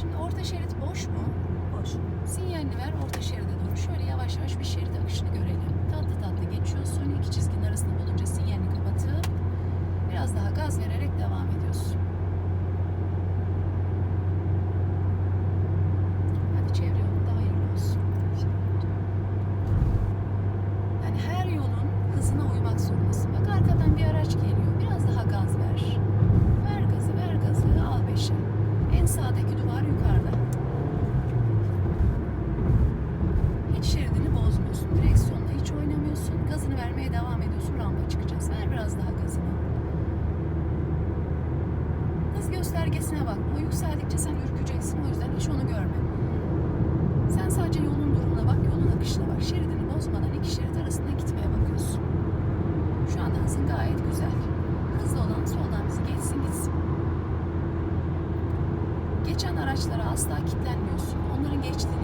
Şimdi orta şerit boş mu? Boş. Sinyalini ver orta şeride doğru. Şöyle yavaş yavaş bir göstergesine bak. O yükseldikçe sen ürkeceksin. O yüzden hiç onu görme. Sen sadece yolun durumuna bak, yolun akışına bak. Şeridini bozmadan iki şerit arasında gitmeye bakıyorsun. Şu anda hızın gayet güzel. Hızlı olan soldan bizi geçsin gitsin. Geçen araçlara asla kilitlenmiyorsun. Onların geçtiği